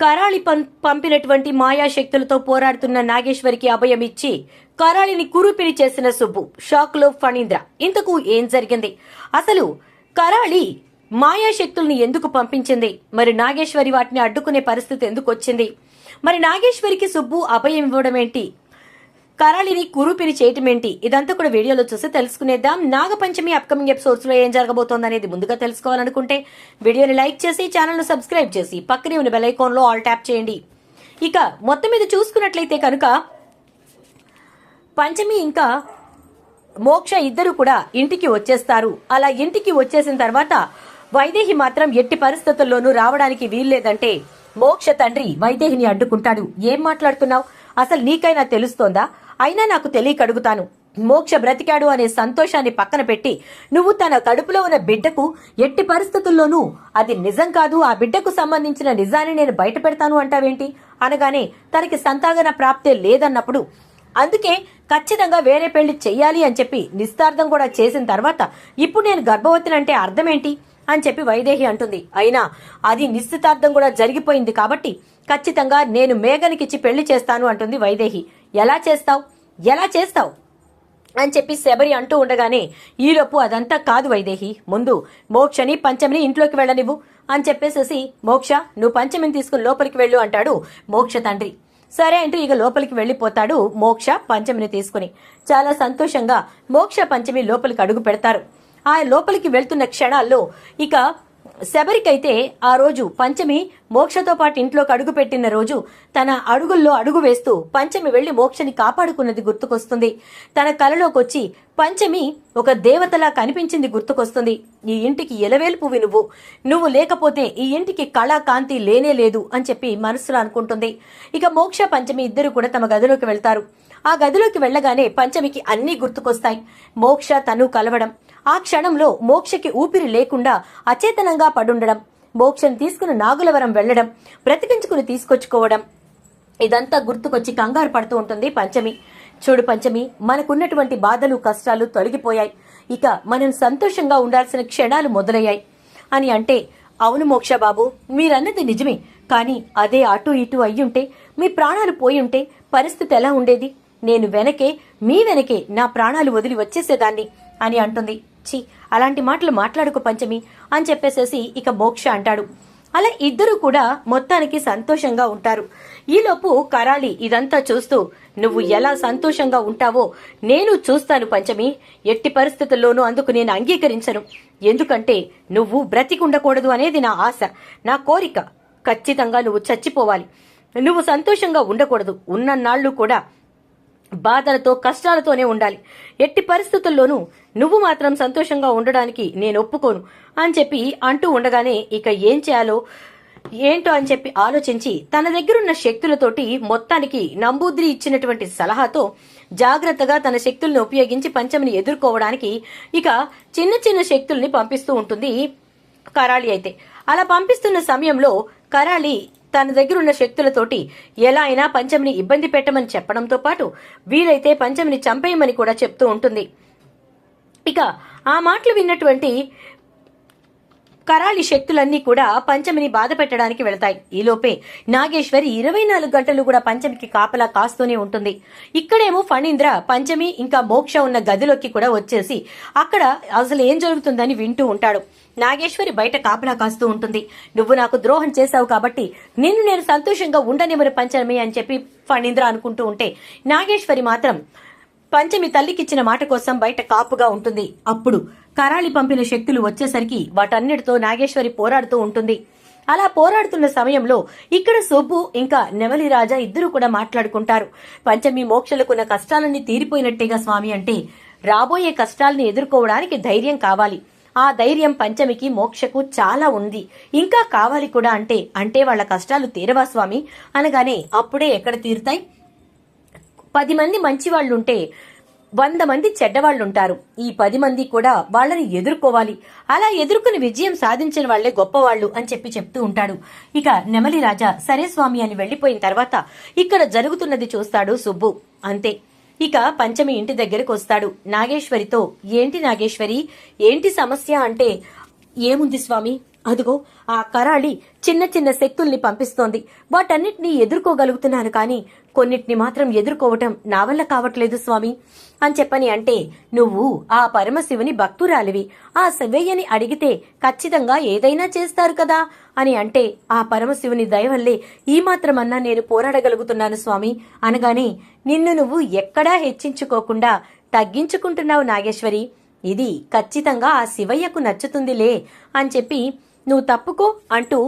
కరాళి పంపినటువంటి మాయాశక్తులతో పోరాడుతున్న నాగేశ్వరికి అభయం ఇచ్చి కరాళిని కురుపిని చేసిన సుబ్బు షాక్లో ఫణీంద్ర. ఇంతకు ఏం జరిగింది? అసలు కరాళి మాయాశక్తుల్ని ఎందుకు పంపించింది? మరి నాగేశ్వరి వాటిని అడ్డుకునే పరిస్థితి ఎందుకు వచ్చింది? మరి నాగేశ్వరికి సుబ్బు అభయం ఇవ్వడం ఏంటి కరాళిని కురుపిరి చేయటం ఏంటి ఇదంతా కూడా వీడియోలో చూసి తెలుసుకునేద్దాం. నాగపంచమి అప్కమింగ్ ఎపిసోడ్స్లో ఏం జరగబోతోంది అనేది ముందుగా తెలుసుకోవాలనుకుంటే వీడియోని లైక్ చేసి ఛానల్ను సబ్స్క్రైబ్ చేసి పక్కనే ఉన్న బెల్ ఐకాన్లో ఆల్ ట్యాప్ చేయండి. ఇక మొత్తం మీద చూసుకున్నట్లయితే కనుక పంచమి ఇంకా మోక్ష ఇద్దరు కూడా ఇంటికి వచ్చేస్తారు. అలా ఇంటికి వచ్చేసిన తర్వాత వైదేహి మాత్రం ఎట్టి పరిస్థితుల్లోనూ రావడానికి వీల్లేదంటే మోక్ష తండ్రి వైదేహిని అడ్డుకుంటాడు. ఏం మాట్లాడుతున్నావు? అసలు నీకైనా తెలుస్తోందా? అయినా నాకు తెలియక అడుగుతాను మోక్ష బ్రతికాడు అనే సంతోషాన్ని పక్కన పెట్టి నువ్వు తన కడుపులో ఉన్న బిడ్డకు ఎట్టి పరిస్థితుల్లోనూ అది నిజం కాదు ఆ బిడ్డకు సంబంధించిన నిజాన్ని నేను బయట పెడతాను అంటావేంటి? అనగానే తనకి సంతాగన ప్రాప్తే లేదన్నప్పుడు అందుకే ఖచ్చితంగా వేరే పెళ్ళి చెయ్యాలి అని చెప్పి నిస్తార్థం కూడా చేసిన తర్వాత ఇప్పుడు నేను గర్భవతినంటే అర్థమేంటి? అని చెప్పి వైదేహి అంటుంది. అయినా అది నిశ్చితార్థం కూడా జరిగిపోయింది కాబట్టి ఖచ్చితంగా నేను మేఘనికిచ్చి పెళ్ళి చేస్తాను అంటుంది వైదేహి. ఎలా చేస్తావు? ఎలా చేస్తావు? అని చెప్పి శబరి అంటూ ఉండగానే ఈలోపు అదంతా కాదు వైదేహి. ముందు మోక్షని పంచమిని ఇంట్లోకి వెళ్ళనివ్వు అని చెప్పేసేసి మోక్ష నువ్వు పంచమిని తీసుకుని లోపలికి వెళ్ళు అంటాడు మోక్ష తండ్రి. సరే అంటూ ఇక లోపలికి వెళ్ళిపోతాడు మోక్ష పంచమిని తీసుకుని. చాలా సంతోషంగా మోక్ష పంచమి లోపలికి అడుగు పెడతారు. ఆ లోపలికి వెళ్తున్న క్షణాల్లో ఇక శబరికైతే ఆ రోజు పంచమి మోక్షతో పాటు ఇంట్లోకి అడుగు పెట్టిన రోజు తన అడుగుల్లో అడుగు వేస్తూ పంచమి వెళ్ళి మోక్షని కాపాడుకున్నది గుర్తుకొస్తుంది. తన కలలోకొచ్చి పంచమి ఒక దేవతలా కనిపించింది గుర్తుకొస్తుంది. ఈ ఇంటికి ఎలవేల్పువి నువ్వు. నువ్వు లేకపోతే ఈ ఇంటికి కళా కాంతి లేనే లేదు అని చెప్పి మనసులో అనుకుంటుంది. ఇక మోక్ష పంచమి ఇద్దరు కూడా తమ గదిలోకి వెళ్తారు. ఆ గదిలోకి వెళ్ళగానే పంచమికి అన్నీ గుర్తుకొస్తాయి. మోక్ష తను కలవడం. ఆ క్షణంలో మోక్షకి ఊపిరి లేకుండా అచేతనంగా పడుండడం. మోక్షం తీసుకుని నాగులవరం వెళ్ళడం బ్రతికించుకుని తీసుకొచ్చుకోవడం ఇదంతా గుర్తుకొచ్చి కంగారు పడుతూ ఉంటుంది పంచమి. చూడు పంచమి మనకున్నటువంటి బాధలు కష్టాలు తొలగిపోయాయి. ఇక మనం సంతోషంగా ఉండాల్సిన క్షణాలు మొదలయ్యాయి. అని అంటే అవును మోక్ష బాబు మీరన్నది నిజమే. కానీ అదే అటు ఇటు అయ్యుంటే మీ ప్రాణాలు పోయుంటే పరిస్థితి ఎలా ఉండేది? నేను వెనకే మీ వెనకే నా ప్రాణాలు వదిలి వచ్చేసేదాన్ని అని అంటుంది. చి అలాంటి మాటలు మాట్లాడుకు పంచమి అని చెప్పేసేసి ఇక మోక్ష అంటాడు. అలా ఇద్దరు కూడా మొత్తానికి సంతోషంగా ఉంటారు. ఈలోపు కరాళి ఇదంతా చూస్తూ నువ్వు ఎలా సంతోషంగా ఉంటావో నేను చూస్తాను పంచమి. ఎట్టి పరిస్థితుల్లోనూ అందుకు నేను అంగీకరించను. ఎందుకంటే నువ్వు బ్రతికుండకూడదు అనేది నా ఆశ. నా కోరిక. ఖచ్చితంగా నువ్వు చచ్చిపోవాలి. నువ్వు సంతోషంగా ఉండకూడదు. ఉన్నన్నాళ్ళు కూడా బాధలతో కష్టాలతోనే ఉండాలి. ఎట్టి పరిస్థితుల్లోనూ నువ్వు మాత్రం సంతోషంగా ఉండడానికి నేను ఒప్పుకోను అని చెప్పి అంటూ ఉండగానే ఇక ఏం చేయాలో ఏంటో అని చెప్పి ఆలోచించి తన దగ్గరున్న శక్తులతోటి మొత్తానికి నంబూద్రి ఇచ్చినటువంటి సలహాతో జాగ్రత్తగా తన శక్తుల్ని ఉపయోగించి పంచమిని ఎదుర్కోవడానికి ఇక చిన్న చిన్న శక్తుల్ని పంపిస్తూ ఉంటుంది కరాళి అయితే. అలా పంపిస్తున్న సమయంలో కరాళి తన దగ్గరున్న శక్తులతోటి ఎలా అయినా పంచమిని ఇబ్బంది పెట్టమని చెప్పడంతో పాటు వీలైతే పంచమిని చంపేయమని కూడా చెప్తూ ఉంటుంది. ఇక ఆ మాటలు విన్నటువంటి కరాళి శక్తులన్నీ కూడా పంచమిని బాధ పెట్టడానికి వెళతాయి. ఈలోపే నాగేశ్వరి ఇరవై నాలుగు గంటలు కూడా పంచమికి కాపలా కాస్తూనే ఉంటుంది. ఇక్కడేమో ఫణీంద్ర పంచమి ఇంకా మోక్ష ఉన్న గదిలోకి కూడా వచ్చేసి అక్కడ అసలు ఏం జరుగుతుందని వింటూ ఉంటాడు. నాగేశ్వరి బయట కాపలా కాస్తూ ఉంటుంది. నువ్వు నాకు ద్రోహం చేశావు కాబట్టి నిన్ను నేను సంతోషంగా ఉండనివ్వరు పంచమి అని చెప్పి ఫణీంద్ర అనుకుంటూ ఉంటే నాగేశ్వరి మాత్రం పంచమి తల్లికిచ్చిన మాట కోసం బయట కాపుగా ఉంటుంది. అప్పుడు కరాళి పంపిన శక్తులు వచ్చేసరికి వాటన్నిటితో నాగేశ్వరి పోరాడుతూ ఉంటుంది. అలా పోరాడుతున్న సమయంలో ఇక్కడ సొబ్బు ఇంకా నెమలి రాజా ఇద్దరు కూడా మాట్లాడుకుంటారు. పంచమి మోక్షలకున్న కష్టాలన్నీ తీరిపోయినట్టేగా స్వామి అంటే రాబోయే కష్టాల్ని ఎదుర్కోవడానికి ధైర్యం కావాలి. ఆ ధైర్యం పంచమికి మోక్షకు చాలా ఉంది. ఇంకా కావాలి కూడా అంటే అంటే వాళ్ళ కష్టాలు తీరవా స్వామి? అనగానే అప్పుడే ఎక్కడ తీరుతాయి? పది మంది మంచి వాళ్ళు ఉంటే వంద మంది చెడ్డవాళ్ళు ఉంటారు ఈ పది మంది కూడా వాళ్ళని ఎదుర్కోవాలి. అలా ఎదుర్కొని విజయం సాధించిన వాళ్ళే గొప్పవాళ్ళు అని చెప్పి చెప్తూ ఉంటాడు. ఇక నెమలి రాజా సరే స్వామి అని వెళ్ళిపోయిన తర్వాత ఇక్కడ జరుగుతున్నది చూస్తాడు సుబ్బు. అంతే. ఇక పంచమి ఇంటి దగ్గరకు వస్తాడు. నాగేశ్వరితో ఏంటి నాగేశ్వరి? ఏంటి సమస్య? అంటే ఏముంది స్వామి? అదిగో ఆ కరాళి చిన్న చిన్న శక్తుల్ని పంపిస్తోంది. వాటన్నిటినీ ఎదుర్కోగలుగుతున్నాను కానీ కొన్నిటిని మాత్రం ఎదుర్కోవటం నా వల్ల కావట్లేదు స్వామి. అని చెప్పని అంటే నువ్వు ఆ పరమశివుని భక్తురాలివి. ఆ శివయ్యని అడిగితే ఖచ్చితంగా ఏదైనా చేస్తారు కదా అని అంటే ఆ పరమశివుని దయవల్లే ఈ మాత్రమన్నా నేను పోరాడగలుగుతున్నాను స్వామి. అనగానే నిన్ను నువ్వు ఎక్కడా హెచ్చించుకోకుండా తగ్గించుకుంటున్నావు నాగేశ్వరి. ఇది ఖచ్చితంగా ఆ శివయ్యకు నచ్చుతుందిలే అని చెప్పి నువ్వు తప్పుకో అంటూ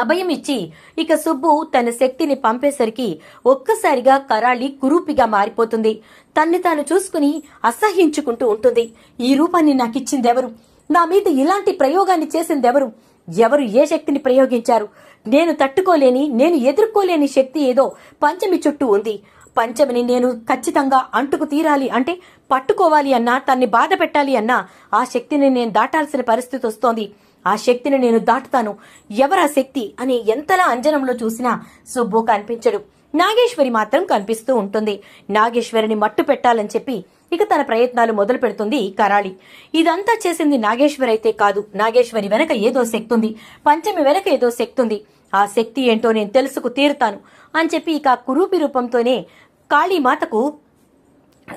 అభయం ఇచ్చి ఇక సుబ్బు తన శక్తిని పంపేసరికి ఒక్కసారిగా కరాళి కురూపిగా మారిపోతుంది. తన్ని తాను చూసుకుని అసహ్యించుకుంటూ ఉంటుంది. ఈ రూపాన్ని నాకిచ్చిందెవరు? నా మీద ఇలాంటి ప్రయోగాన్ని చేసిందెవరు? ఎవరు ఏ శక్తిని ప్రయోగించారు? నేను తట్టుకోలేని నేను ఎదుర్కోలేని శక్తి ఏదో పంచమి చుట్టూ ఉంది. పంచమిని నేను ఖచ్చితంగా అంటుకు తీరాలి అంటే పట్టుకోవాలి అన్నా తన్ని బాధ పెట్టాలి అన్నా ఆ శక్తిని నేను దాటాల్సిన పరిస్థితి వస్తోంది. ఆ శక్తిని నేను దాటుతాను. ఎవరా శక్తి అని ఎంతలా అంజనంలో చూసినా సుబ్బు కనిపించడు. నాగేశ్వరి మాత్రం కనిపిస్తూ ఉంటుంది. నాగేశ్వరిని మట్టు పెట్టాలని చెప్పి ఇక తన ప్రయత్నాలు మొదలు పెడుతుంది కరాళి. ఇదంతా చేసింది నాగేశ్వరి అయితే కాదు. నాగేశ్వరి వెనక ఏదో శక్తి ఉంది. పంచమి వెనక ఏదో శక్తి ఉంది. ఆ శక్తి ఏంటో నేను తెలుసుకు తీరుతాను అని చెప్పి ఇక కురూపి రూపంతోనే కాళీమాతకు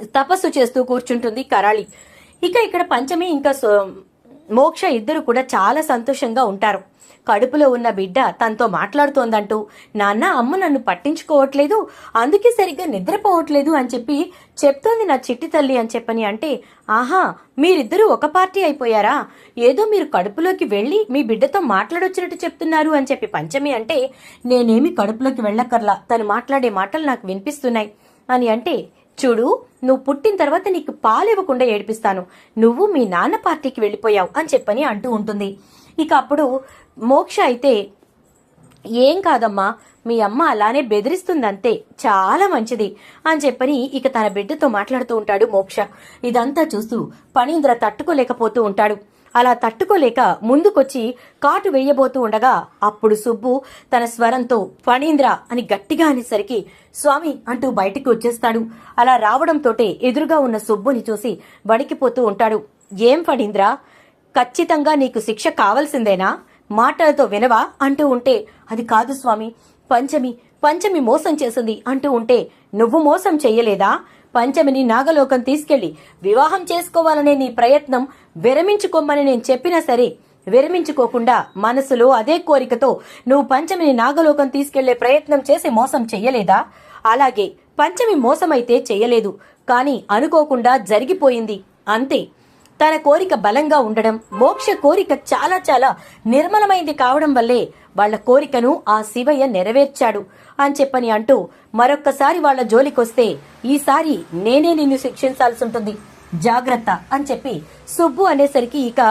తపస్సు చేస్తూ కూర్చుంటుంది కరాళి. ఇక ఇక్కడ పంచమి ఇంకా సో- మోక్ష ఇద్దరు కూడా చాలా సంతోషంగా ఉంటారు. కడుపులో ఉన్న బిడ్డ తనతో మాట్లాడుతోందంటూ నాన్న అమ్మ నన్ను పట్టించుకోవట్లేదు అందుకే సరిగ్గా నిద్రపోవట్లేదు అని చెప్పి చెప్తోంది నా చిట్టి తల్లి అని చెప్పని అంటే ఆహా మీరిద్దరూ ఒక పార్టీ అయిపోయారా? ఏదో మీరు కడుపులోకి వెళ్ళి మీ బిడ్డతో మాట్లాడొచ్చినట్టు చెప్తున్నారు అని చెప్పి పంచమి అంటే నేనేమి కడుపులోకి వెళ్ళక్కర్లా తను మాట్లాడే మాటలు నాకు వినిపిస్తున్నాయి అని అంటే చూడు నువ్వు పుట్టిన తర్వాత నీకు పాలివ్వకుండా ఏడిపిస్తాను. నువ్వు మీ నాన్న పార్టీకి వెళ్ళిపోయావు అని చెప్పని అంటూ ఉంటుంది. ఇక అప్పుడు మోక్ష అయితే ఏం కాదమ్మా మీ అమ్మ అలానే బెదిరిస్తుందంతే చాలా మంచిది అని చెప్పని ఇక తన బిడ్డతో మాట్లాడుతూ ఉంటాడు మోక్ష. ఇదంతా చూస్తూ పణీంద్ర తట్టుకోలేకపోతూ ఉంటాడు. అలా తట్టుకోలేక ముందుకొచ్చి కాటు వేయబోతూ ఉండగా అప్పుడు సుబ్బు తన స్వరంతో ఫణీంద్ర అని గట్టిగా అనేసరికి స్వామి అంటూ బయటికి వచ్చేస్తాడు. అలా రావడంతోటే ఎదురుగా ఉన్న సుబ్బుని చూసి వణికిపోతూ ఉంటాడు. ఏం ఫణీంద్ర? ఖచ్చితంగా నీకు శిక్ష కావాల్సిందేనా? మాటలతో వినవా? అంటూ ఉంటే అది కాదు స్వామి. పంచమి పంచమి మోసం చేసింది అంటూ ఉంటే నువ్వు మోసం చెయ్యలేదా పంచమిని నాగలోకం తీసుకెళ్ళి వివాహం చేసుకోవాలనే నీ ప్రయత్నం విరమించుకోమని నేను చెప్పినా సరే విరమించుకోకుండా మనసులో అదే కోరికతో నువ్వు పంచమిని నాగలోకం తీసుకెళ్ళే ప్రయత్నం చేసి మోసం చెయ్యలేదా? అలాగే పంచమి మోసమైతే చెయ్యలేదు. కానీ అనుకోకుండా జరిగిపోయింది. అంతే. తన కోరిక బలంగా ఉండడం మోక్ష కోరిక చాలా చాలా నిర్మలమైంది కావడం వల్లే వాళ్ళ కోరికను ఆ శివయ్య నెరవేర్చాడు అని చెప్పని అంటూ మరొక్కసారి వాళ్ళ జోలికొస్తే ఈసారి నేనే నిన్ను శిక్షించాల్సి ఉంటుంది. జాగ్రత్త అని చెప్పి సుబ్బు అనేసరికి ఇక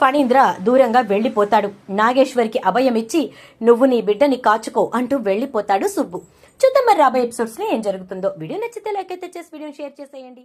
ఫణీంద్ర దూరంగా వెళ్ళిపోతాడు నాగేశ్వరికి అభయం ఇచ్చి నువ్వు నీ బిడ్డని కాచుకో అంటూ వెళ్ళిపోతాడు సుబ్బు. చూద్దాం మరి రాబోయే ఎపిసోడ్స్ ఏం జరుగుతుందో. వీడియో నచ్చితే లైక్ అయితే చేసి వీడియోని షేర్ చేసేయండి.